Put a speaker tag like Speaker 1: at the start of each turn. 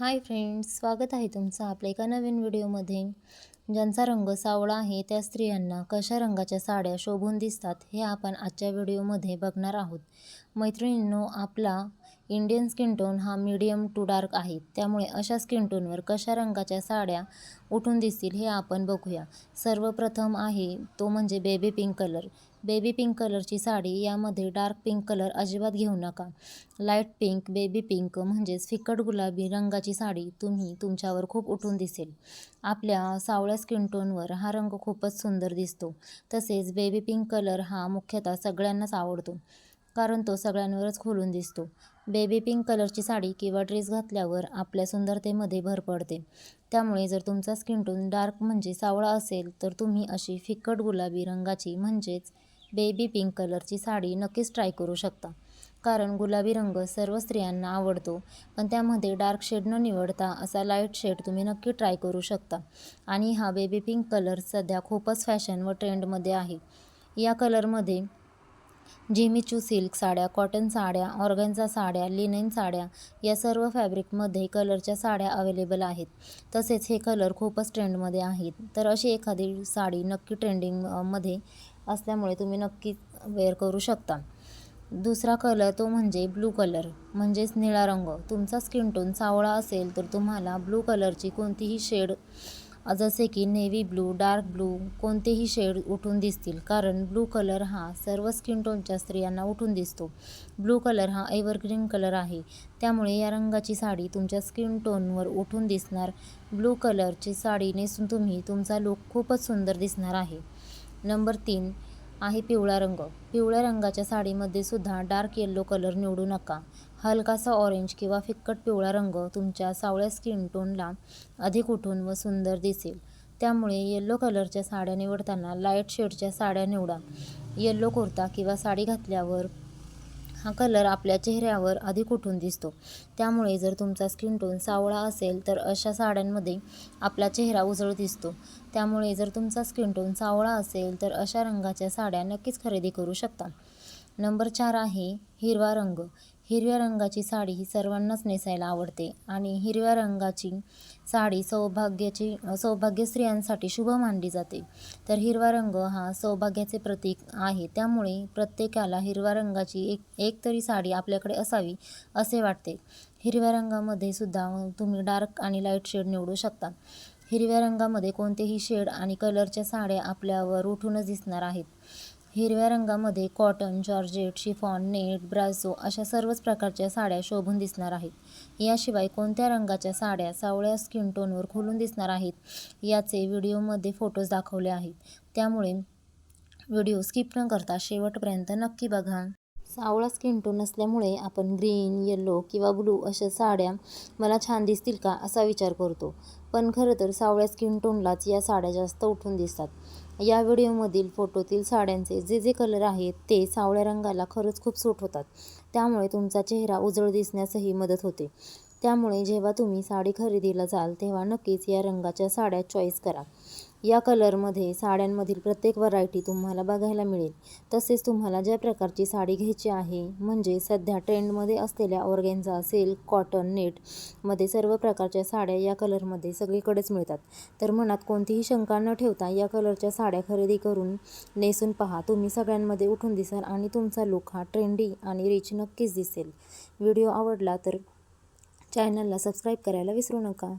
Speaker 1: Hi friends स्वागत आहे तुमचं आपल्या एका नवीन व्हिडिओमध्ये. ज्यांचा रंग सावळा आहे त्या स्त्रियांना कशा रंगाच्या साड्या शोभून दिसतात हे आपण आजच्या व्हिडिओमध्ये बघणार आहोत. मैत्रिणींनो आपला इंडियन स्किन टोन हा मीडियम टू डार्क आहे. त्यामुळे अशा स्किन टोनवर कशा रंगाच्या साड्या उठून दिसतील हे आपण बघूया. सर्वप्रथम आहे तो म्हणजे baby pink colour baby pink कलरची साडी यामध्ये डार्क पिंक कलर अजिबात घेऊ नका. लाइट पिंक बेबी पिंक म्हणजेच फिकट गुलाबी रंगाची साडी तुम्ही तुमच्यावर खूप उठून दिसेल. आपल्या सावळ्या स्किन टोनवर हा रंग खूपच सुंदर दिसतो. तसेच बेबी पिंक कलर हा मुख्यतः सगळ्यांनाच आवडतो कारण तो सगळ्यांवरच खुलून दिसतो. बेबी पिंक कलरची साडी किंवा ड्रेस घातल्यावर आपल्या सुंदरतेमध्ये भर पडते. त्यामुळे जर तुमचा स्किन टोन डार्क म्हणजे सावळा असेल तर तुम्ही अशी फिकट गुलाबी रंगाची म्हणजेच बेबी पिंक कलरची साडी नक्कीच ट्राय करू शकता. कारण गुलाबी रंग सर्व स्त्रियांना आवडतो पण त्यामध्ये डार्क शेड न निवडता असा लाइट शेड तुम्ही नक्की ट्राय करू शकता. आणि हा बेबी पिंक कलर सध्या खूपच फॅशन व ट्रेंडमध्ये आहे. या कलरमध्ये जिमीचू सिल्क साड्या कॉटन साड्या ऑर्गन्झा साड्या लिनेन साड्या या सर्व फॅब्रिकमध्ये कलरच्या साड्या अवेलेबल आहेत. तसेच हे कलर खूपच ट्रेंडमध्ये आहेत. तर अशी एखादी साडी नक्की ट्रेंडिंगमध्ये असल्यामुळे तुम्ही नक्की वेअर करू शकता. दुसरा कलर तो म्हणजे ब्लू कलर म्हणजेच निळा रंग. तुमचा स्किन टोन सावळा असेल तर तुम्हाला ब्लू कलरची कोणतीही शेड जसे की नेव्ही ब्लू डार्क ब्लू कोणतेही शेड उठून दिसतील. कारण ब्लू कलर हा सर्व स्किन टोनच्या स्त्रियांना उठून दिसतो. ब्लू कलर हा एव्हरग्रीन कलर आहे. त्यामुळे या रंगाची साडी तुमच्या स्किन टोनवर उठून दिसणार. ब्लू कलरची साडी नेसून तुम्ही तुमचा लुक खूपच सुंदर दिसणार आहे. नंबर तीन आहे पिवळा रंग. पिवळ्या रंगाच्या साडीमध्ये सुद्धा डार्क येल्लो कलर निवडू नका. हलकासा ऑरेंज किंवा फिक्कट पिवळा रंग तुमच्या सावळ्या स्किन टोनला अधिक उठून व सुंदर दिसेल. त्यामुळे येल्लो कलरच्या साड्या निवडताना लाइट शेडच्या साड्या निवडा. येल्लो कुर्ता किंवा साडी घातल्यावर हा कलर आपल्या चेहऱ्यावर अधिक उठून दिसतो? त्यामुळे जर तुमचा स्किन टोन सावळा असेल तर अशा साड्यांमध्ये आपला चेहरा उजळ दिसतो. त्यामुळे जर तुमचा स्किन टोन सावळा असेल तर अशा रंगाच्या साड्या नक्कीच खरेदी करू शकता. नंबर चार आहे हिरवा रंग. हिरव्या रंगाची साडी ही सर्वांनाच नेसायला आवडते आणि हिरव्या रंगाची साडी सौभाग्याची सौभाग्य स्त्रियांसाठी शुभ मानली जाते. तर हिरवा रंग हा सौभाग्याचे प्रतीक आहे. त्यामुळे प्रत्येकाला हिरव्या रंगाची एक एक तरी साडी आपल्याकडे असावी असे वाटते. हिरव्या रंगामध्ये सुद्धा तुम्ही डार्क आणि लाइट शेड निवडू शकता. हिरव्या रंगामध्ये कोणतेही शेड आणि कलरच्या साड्या आपल्यावर उठूनच दिसणार आहेत. हिरव्या रंगामध्ये cotton georgette chiffon net brasso अशा सर्वच प्रकारच्या साड्या शोभून दिसणार आहेत. याशिवाय कोणत्या रंगाच्या साड्या सावळ्या स्किन टोनवर खोलून दिसणार आहेत याचे व्हिडिओमध्ये फोटोज दाखवले आहेत. त्यामुळे व्हिडिओ स्किप न करता शेवटपर्यंत नक्की बघा. सावळा स्किन टोन असल्यामुळे आपण ग्रीन येल्लो किंवा ब्लू अशा साड्या मला छान दिसतील का असा विचार करतो. पण खरं तर सावळ्या स्किन टोनलाच या साड्या जास्त उठून दिसतात. या व्हिडिओमधील फोटोतील साड्यांचे जे जे कलर आहेत ते सावळ्या रंगाला खरंच खूप सूट होतात. त्यामुळे तुमचा चेहरा उजळ दिसण्यासही मदत होते. त्यामुळे जेव्हा तुम्ही साडी खरेदीला जाल तेव्हा नक्कीच या रंगाच्या साड्या चॉईस करा. या कलरमध्ये साड्यांमधील प्रत्येक व्हरायटी तुम्हाला बघायला मिळेल. तसेच तुम्हाला ज्या प्रकारची साडी घ्यायची आहे म्हणजे सध्या ट्रेंडमध्ये असलेल्या ऑर्गेन्झा सिल्क कॉटन नेटमध्ये सर्व प्रकारच्या साड्या या कलरमध्ये सगळीकडेच मिळतात. तर मनात कोणतीही शंका न ठेवता या कलरच्या साड्या खरेदी करून नेसून पहा. तुम्ही सगळ्यांमध्ये उठून दिसाल आणि तुमचा लुक हा ट्रेंडी आणि रिच नक्कीच दिसेल. व्हिडिओ आवडला तर चॅनलला सबस्क्राईब करायला विसरू नका.